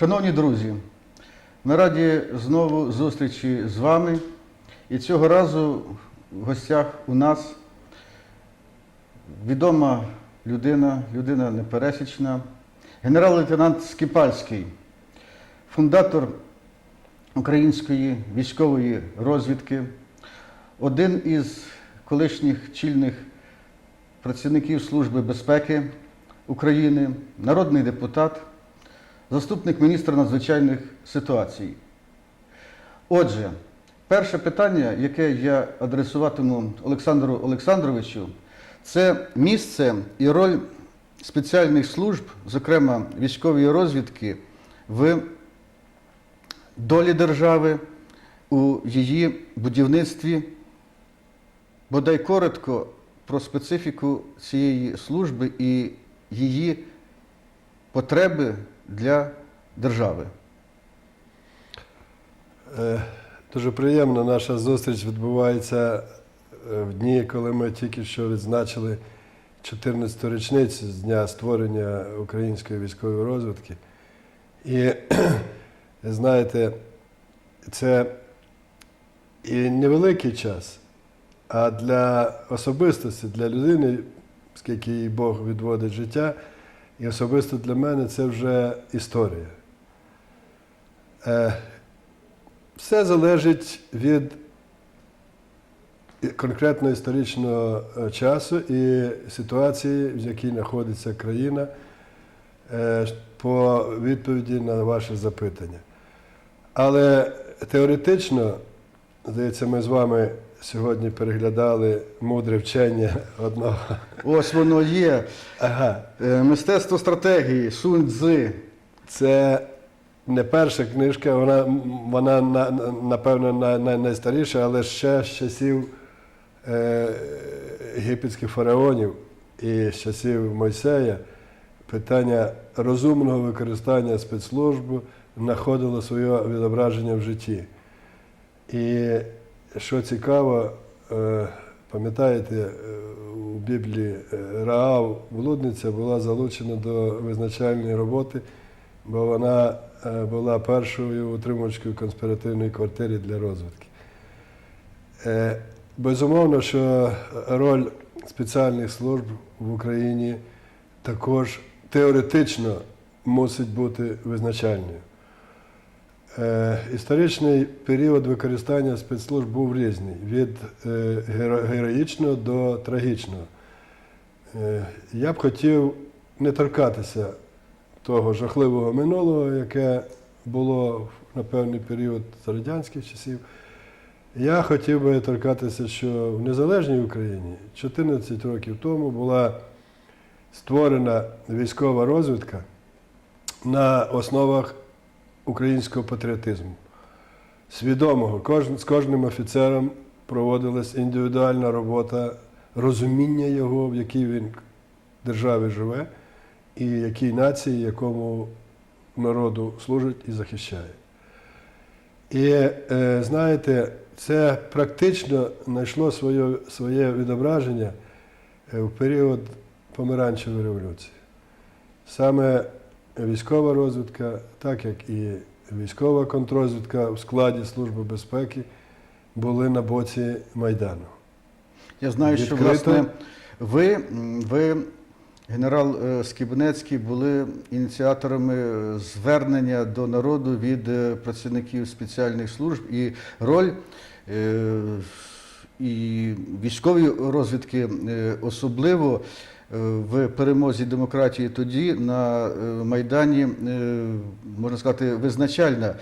Шановні друзі, ми раді знову зустрічі з вами. І цього разу в гостях у нас відома людина, людина непересічна, генерал-лейтенант Скіпальський, фундатор української військової розвідки, один із колишніх чільних працівників Служби безпеки України, народний депутат, заступник міністра надзвичайних ситуацій. Отже, перше питання, яке я адресуватиму Олександру Олександровичу, це місце і роль спеціальних служб, зокрема військової розвідки, в долі держави, у її будівництві. Бодай коротко про специфіку цієї служби і її потреби для держави. Е, Дуже приємно, наша зустріч відбувається е, в дні, коли ми тільки що відзначили 14-ту річницю з дня створення української військової розвідки. І знаєте, це і невеликий час, а для особистості, для людини, скільки їй Бог відводить життя, і особисто для мене це вже історія. Е, все залежить від конкретного історичного е, часу і ситуації, в якій знаходиться країна, е, по відповіді на ваше запитання. Але теоретично, здається, ми з вами сьогодні переглядали мудре вчення одного. Ось воно є. Ага. Е, Мистецтво стратегії, Сунь Цзи. Це не перша книжка, вона, вона на- на- напевно най- най- найстаріша, але ще з часів е, єгипетських фараонів і з часів Мойсея питання розумного використання спецслужб знаходило своє відображення в житті. І що цікаво, е, пам'ятаєте, е, у Біблії е, Раав, блудниця, була залучена до визначальної роботи, бо вона була першою утримувачкою конспіративної квартири для розвитки. Безумовно, що роль спеціальних служб в Україні також теоретично мусить бути визначальною. Е, Історичний період використання спецслужб був різний від е, героїчного до трагічного. Е, Я б хотів не торкатися того жахливого минулого, яке було на певний період з радянських часів. Я хотів би торкатися, що в незалежній Україні 14 років тому була створена військова розвідка на основах українського патріотизму. Свідомого, кожен, з кожним офіцером проводилась індивідуальна робота, розуміння його, в якій він державі живе, і якій нації, якому народу служить і захищає. І е, знаєте, це практично знайшло своє, своє відображення е, в період помаранчевої революції. Саме військова розвідка, так як і військова контррозвідка в складі Служби безпеки, були на боці Майдану. Я знаю, що власне ви, ви, генерал е, Скібнецький, були ініціаторами звернення до народу від е, працівників спеціальних служб і роль е, і військової розвідки особливо в перемозі демократії тоді на е, Майдані, е, можна сказати, визначальна.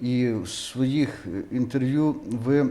І в своїх інтерв'ю ви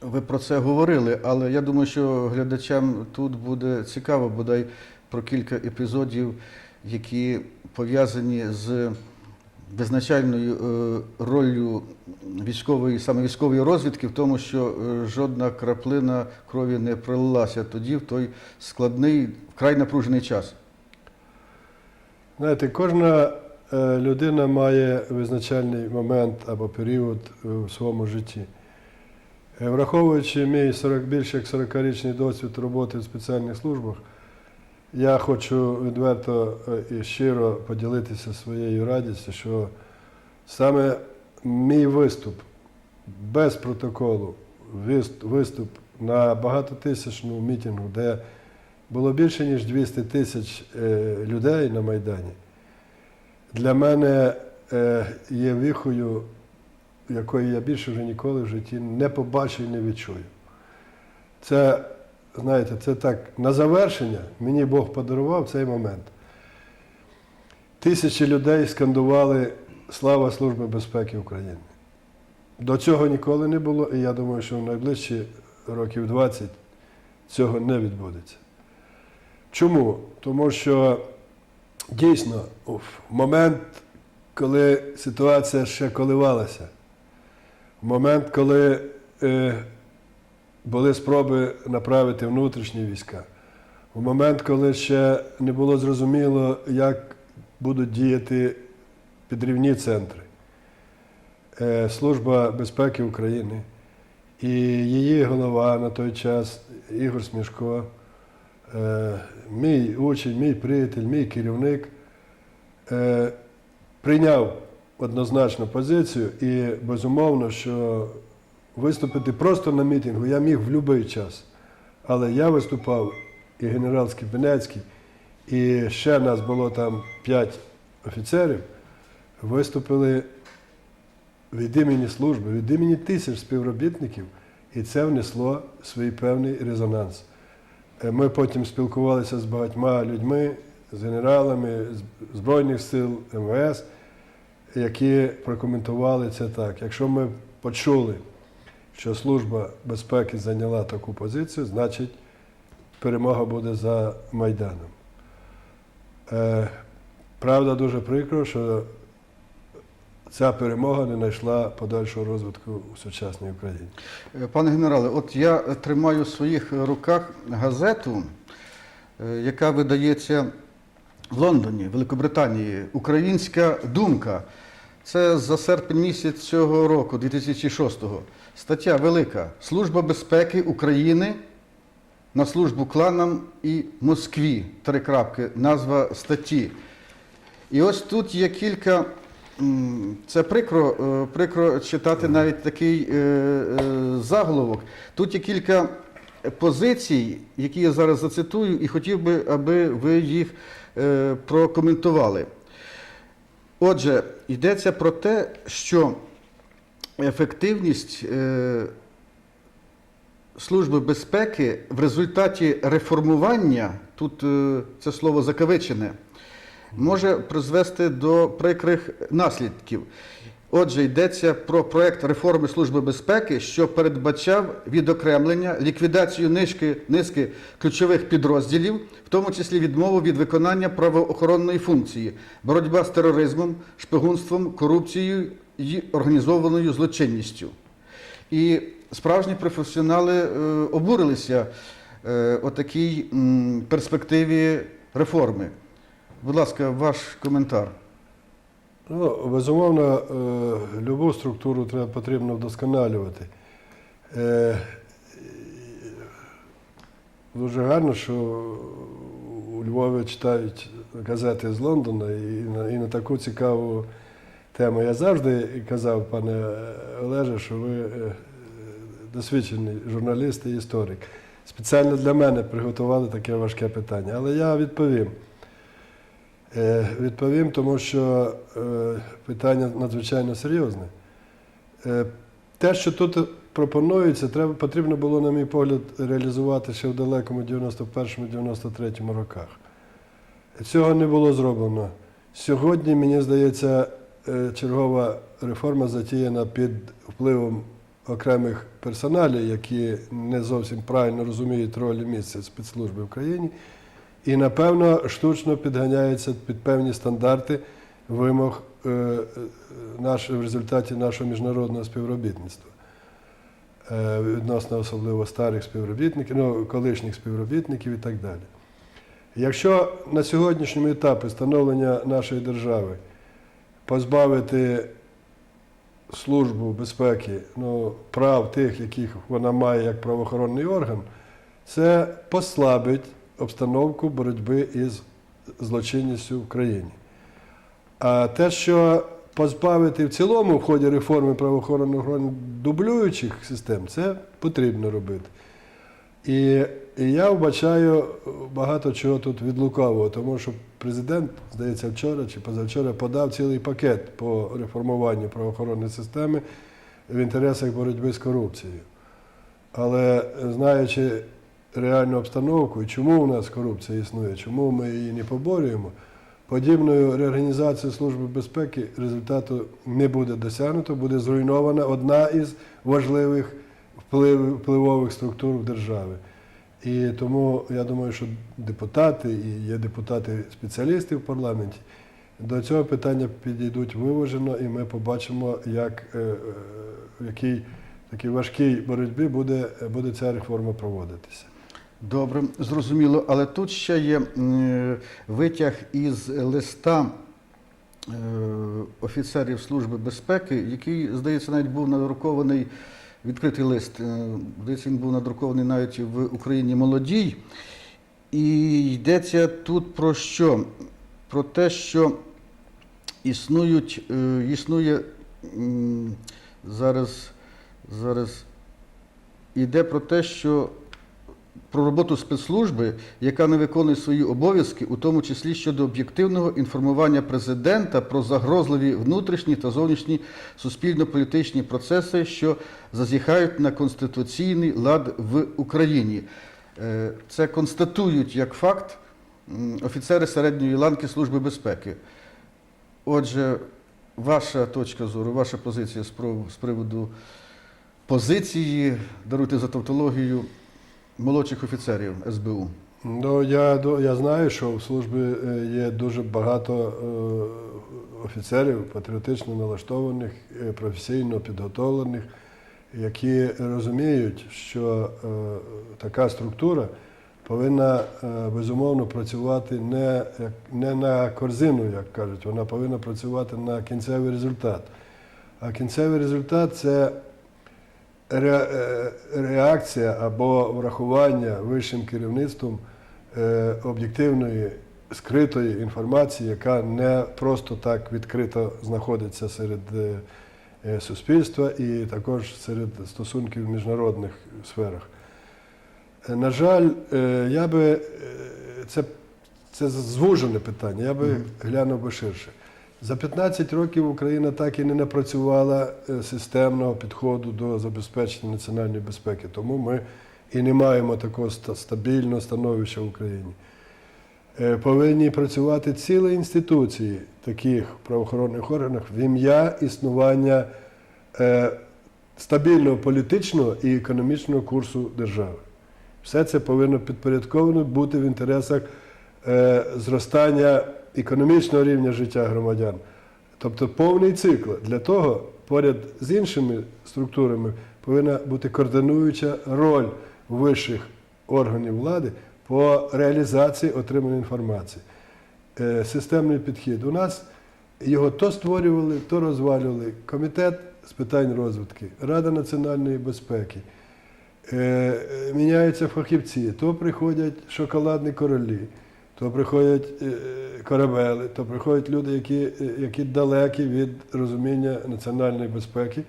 ви про це говорили, але я думаю, що глядачам тут буде цікаво бодай про кілька епізодів, які пов'язані з визначальною е, роллю військової, саме військової розвідки, в тому, що е, жодна краплина крові не пролилася тоді, в той складний, вкрай напружений час. Знаєте, кожна е, людина має визначальний момент або період в своєму житті. Враховуючи мій 40, більше як 40-річний досвід роботи в спеціальних службах, Я хочу відверто е, і щиро поділитися своєю радістю, що саме мій виступ без протоколу, виступ на багатотисячному мітингу, де було більше ніж 200 тисяч е, людей на Майдані, для мене е, є віхою, якої я більше вже ніколи в житті не побачу і не відчую. Це, знаєте, це так, на завершення мені Бог подарував цей момент. Тисячі людей скандували Слава Служби безпеки України. До цього ніколи не було, і я думаю, що в найближчі років 20 цього не відбудеться. Чому? Тому що дійсно в момент, коли ситуація ще коливалася, в момент, коли е, були спроби направити внутрішні війська, в момент, коли ще не було зрозуміло, як будуть діяти підрівні центри, е, Служба безпеки України і її голова на той час Ігор Смішко, е, мій учень, мій приятель, мій керівник, е, прийняв однозначну позицію і безумовно, що виступити просто на мітингу я міг в будь-який час. Але я виступав і генерал Скібенецький, і ще нас було там п'ять офіцерів, виступили від імені служби, від імені тисяч співробітників, і це внесло свій певний резонанс. Е, Ми потім спілкувалися з багатьма людьми, з генералами Збройних сил, МВС, які прокоментували це так. Якщо ми почули, що Служба безпеки зайняла таку позицію, значить перемога буде за Майданом. Е, правда, дуже прикро, що ця перемога не знайшла подальшого розвитку у сучасній Україні. Е, Пане генерале, от я тримаю в своїх руках газету, е, яка видається в Лондоні, Великобританії, Українська думка. Це за серпень місяць цього року, 2006-го. Стаття велика. Служба безпеки України на службу кланам і Москві. Три крапки, назва статті. І ось тут є кілька. Це прикро, е, прикро читати навіть такий е, е, заголовок. Тут є кілька позицій, які я зараз зацитую, і хотів би, аби ви їх прокоментували. Отже, йдеться про те, що ефективність е, Служби безпеки в результаті реформування, тут е, це слово закавичене, може призвести до прикрих наслідків. Отже, йдеться про проект реформи Служби безпеки, що передбачав відокремлення, ліквідацію низки, низки ключових підрозділів, в тому числі відмову від виконання правоохоронної функції, боротьба з тероризмом, шпигунством, корупцією і організованою злочинністю. І справжні професіонали е, обурилися е, отакій м, перспективі реформи. Будь ласка, ваш коментар. Ну, безумовно, е, любу структуру треба потрібно вдосконалювати. Е, Дуже гарно, що у Львові читають газети з Лондона і на, і на таку цікаву тему. Я завжди казав, пане Олеже, що ви е, досвідчений журналіст і історик. Спеціально для мене приготували таке важке питання. Але я відповім. Е, Відповім, тому що е, питання надзвичайно серйозне. Е, Те, що тут пропонується, треба, потрібно було, на мій погляд, реалізувати ще в далекому 91-93 роках. Цього не було зроблено. Сьогодні, мені здається, чергова реформа затіяна під впливом окремих персоналів, які не зовсім правильно розуміють роль і місце спецслужби в країні. І, напевно, штучно підганяється під певні стандарти вимог е, е, наш, в результаті нашого міжнародного співробітництва. Е, Відносно особливо старих співробітників, ну, колишніх співробітників і так далі. Якщо на сьогоднішньому етапі становлення нашої держави позбавити службу безпеки ну, прав тих, яких вона має як правоохоронний орган, це послабить обстановку боротьби із злочинністю в країні. А те, що позбавити в цілому в ході реформи правоохоронних органів дублюючих систем, це потрібно робити. І, і я вбачаю багато чого тут від лукавого, тому що президент, здається, вчора чи позавчора подав цілий пакет по реформуванню правоохоронної системи в інтересах боротьби з корупцією. Але знаючи реальну обстановку і чому у нас корупція існує, чому ми її не поборюємо, подібною реорганізацією Служби безпеки результату не буде досягнуто, буде зруйнована одна із важливих вплив, впливових структур в державі. І тому я думаю, що депутати і є депутати-спеціалісти в парламенті до цього питання підійдуть виважено, і ми побачимо, як е, е, в якій такій важкій боротьбі буде, буде ця реформа проводитися. Добре, зрозуміло. Але тут ще є витяг із листа е, офіцерів Служби безпеки, який, здається, навіть був надрукований, відкритий лист. е, Здається, він був надрукований навіть в Україні молодій. І йдеться тут про що? Про те, що існують, е, існує зараз, зараз йде про те, що про роботу спецслужби, яка не виконує свої обов'язки, у тому числі щодо об'єктивного інформування президента про загрозливі внутрішні та зовнішні суспільно-політичні процеси, що зазіхають на конституційний лад в Україні. Е, Це констатують як факт офіцери середньої ланки Служби безпеки. Отже, ваша точка зору, ваша позиція з з приводу позиції, даруйте за тавтологію, молодших офіцерів СБУ. Ну, я, я знаю, що в службі е, є дуже багато е, офіцерів патріотично налаштованих, е, професійно підготовлених, які розуміють, що така структура повинна безумовно працювати не, як- не на корзину, як кажуть, вона повинна працювати на кінцевий результат. А кінцевий результат це ре- е, реакція або врахування вищим керівництвом е, об'єктивної скритої інформації, яка не просто так відкрито знаходиться серед е, е, суспільства і також серед стосунків в міжнародних сферах. Е, На жаль, е, я би е, це, це звужене питання, я би глянув би ширше. За 15 років Україна так і не напрацювала е, системного підходу до забезпечення національної безпеки. Тому ми і не маємо такого стабільного становища в Україні. Е, Повинні працювати цілі інституції таких правоохоронних органах в ім'я існування е, стабільного політичного і економічного курсу держави. Все це повинно підпорядковано бути в інтересах зростання економічного рівня життя громадян. Тобто повний цикл. Для того поряд з іншими структурами повинна бути координуюча роль вищих органів влади по реалізації отриманої інформації. Е, Системний підхід. У нас його то створювали, то розвалювали. Комітет з питань розвитки, Рада національної безпеки. Е, е, Міняються фахівці, то приходять шоколадні королі, то приходять е, корабели, то приходять люди, які, е, які далекі від розуміння національної безпеки.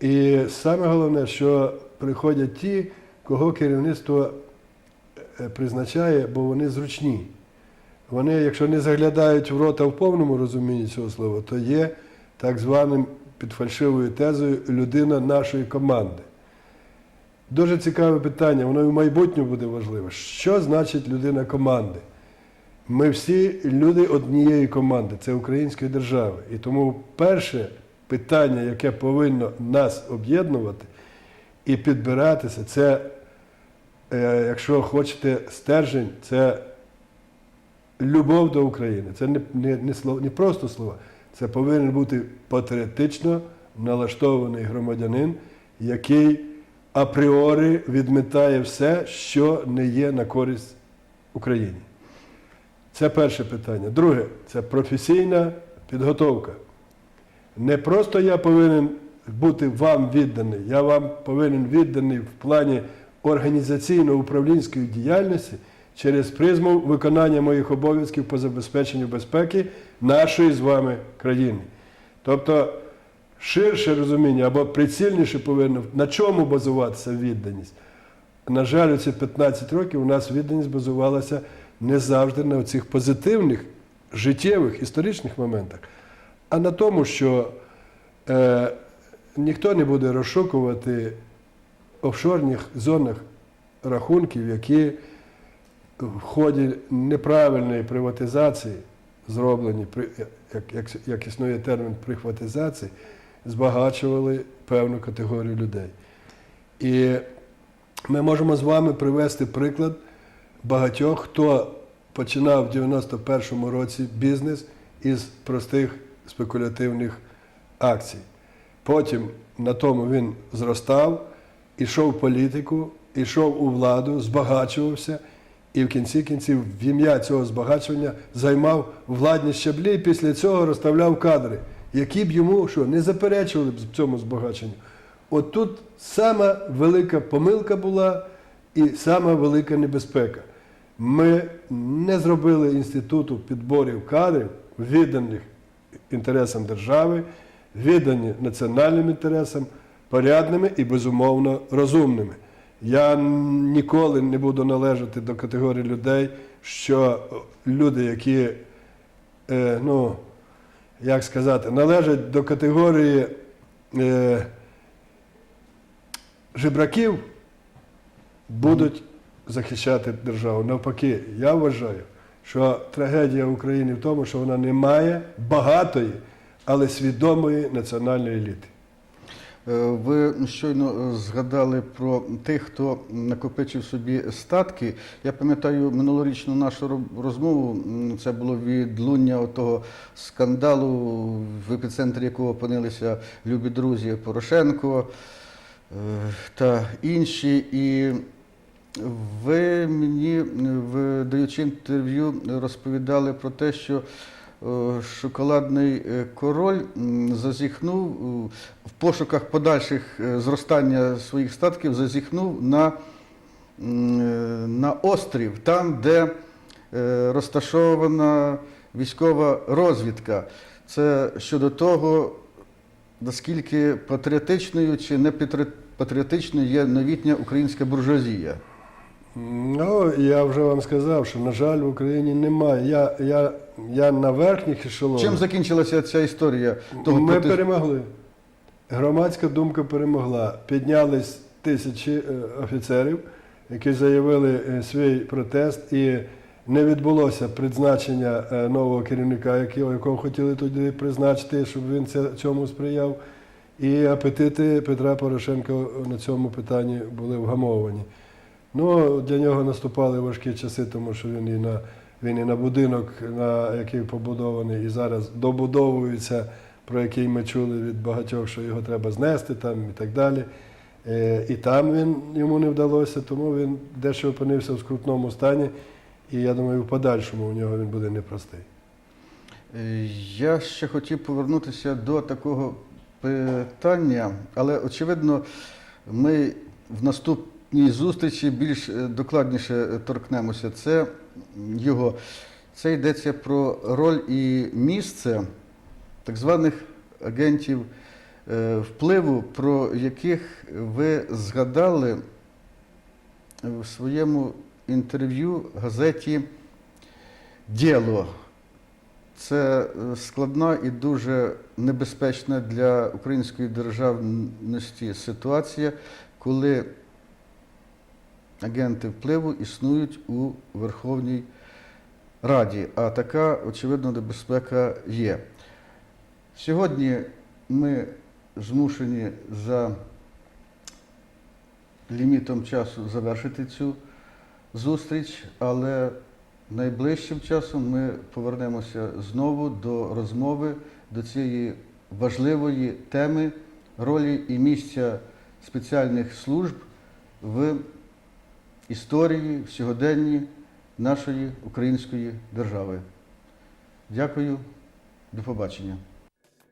І саме головне, що приходять ті, кого керівництво е, призначає, бо вони зручні. Вони, якщо не заглядають в рота в повному розумінні цього слова, то є так званим під фальшивою тезою людина нашої команди. Дуже цікаве питання, воно і в майбутньому буде важливе. Що значить людина команди? Ми всі люди однієї команди, це української держави. І тому перше питання, яке повинно нас об'єднувати і підбиратися, це, е, якщо хочете, стержень, це любов до України. Це не, не, не, слова, не просто слова. Це повинен бути патріотично налаштований громадянин, який апріорі відмітає все, що не є на користь Україні. Це перше питання. Друге це професійна підготовка. Не просто я повинен бути вам відданий, я вам повинен відданий в плані організаційно-управлінської діяльності, через призму виконання моїх обов'язків по забезпеченню безпеки нашої з вами країни. Тобто ширше розуміння або прицільніше повинно на чому базуватися відданість. На жаль, у ці 15 років у нас відданість базувалася не завжди на цих позитивних, життєвих, історичних моментах, а на тому, що е, ніхто не буде розшукувати офшорних зонах рахунків, які в ході неправильної приватизації, зроблені, як, як, як існує термін прихватизації, збагачували певну категорію людей. І ми можемо з вами привести приклад багатьох, хто починав в 91-му році бізнес із простих спекулятивних акцій. Потім на тому він зростав, ішов в політику, ішов у владу, збагачувався і в кінці кінців в ім'я цього збагачування займав владні щаблі і після цього розставляв кадри, які б йому що, не заперечували б цьому збагаченню. От тут сама велика помилка була і сама велика небезпека. Ми не зробили інституту підборів кадрів, відданих інтересам держави, віддані національним інтересам, порядними і безумовно розумними. Я ніколи не буду належати до категорії людей, що люди, які, е, ну, як сказати, належать до категорії е, жебраків, будуть захищати державу. Навпаки, я вважаю, що трагедія України в тому, що вона не має багатої, але свідомої національної еліти. Е, Ви щойно е, згадали про тих, хто накопичив собі статки. Я пам'ятаю минулорічну нашу розмову. Це було відлуння того скандалу, в епіцентрі якого опинилися любі друзі Порошенко е, та інші. І ви мені, даючи інтерв'ю, розповідали про те, що е, шоколадний е, король зазіхнув е, в пошуках подальших зростання своїх статків, зазіхнув на, на острів, там, де розташована військова розвідка. Це щодо того, наскільки патріотичною чи не патріотичною є новітня українська буржуазія. Ну, я вже вам сказав, що, на жаль, в Україні немає. Я, я, я на верхніх ешелонах. Чим закінчилася ця історія? Того Ми проти- перемогли. Громадська думка перемогла. Піднялись тисячі е, офіцерів, які заявили е, свій протест, і не відбулося призначення е, нового керівника, якого, хотіли тоді призначити, щоб він це, цьому сприяв. І апетити Петра Порошенка на цьому питанні були вгамовані. Ну, для нього наступали важкі часи, тому що він і на, він і на будинок, на який побудований, і зараз добудовується, про який ми чули від багатьох, що його треба знести там і так далі. Е, І там він йому не вдалося, тому він дещо опинився в скрутному стані. І я думаю, в подальшому у нього він буде непростий. Е, Я ще хотів повернутися до такого питання, але очевидно, ми в наступній зустрічі більш е, докладніше торкнемося. Це його. Це йдеться про роль і місце так званих агентів е, впливу, про яких ви згадали в своєму інтерв'ю газеті Діло. Це е, складна і дуже небезпечна для української державності ситуація, коли агенти впливу існують у Верховній Раді, а така, очевидно, небезпека є. Сьогодні ми змушені за лімітом часу завершити цю зустріч, але найближчим часом ми повернемося знову до розмови до цієї важливої теми ролі і місця спеціальних служб в історії, сьогоденні нашої української держави. Дякую, до побачення.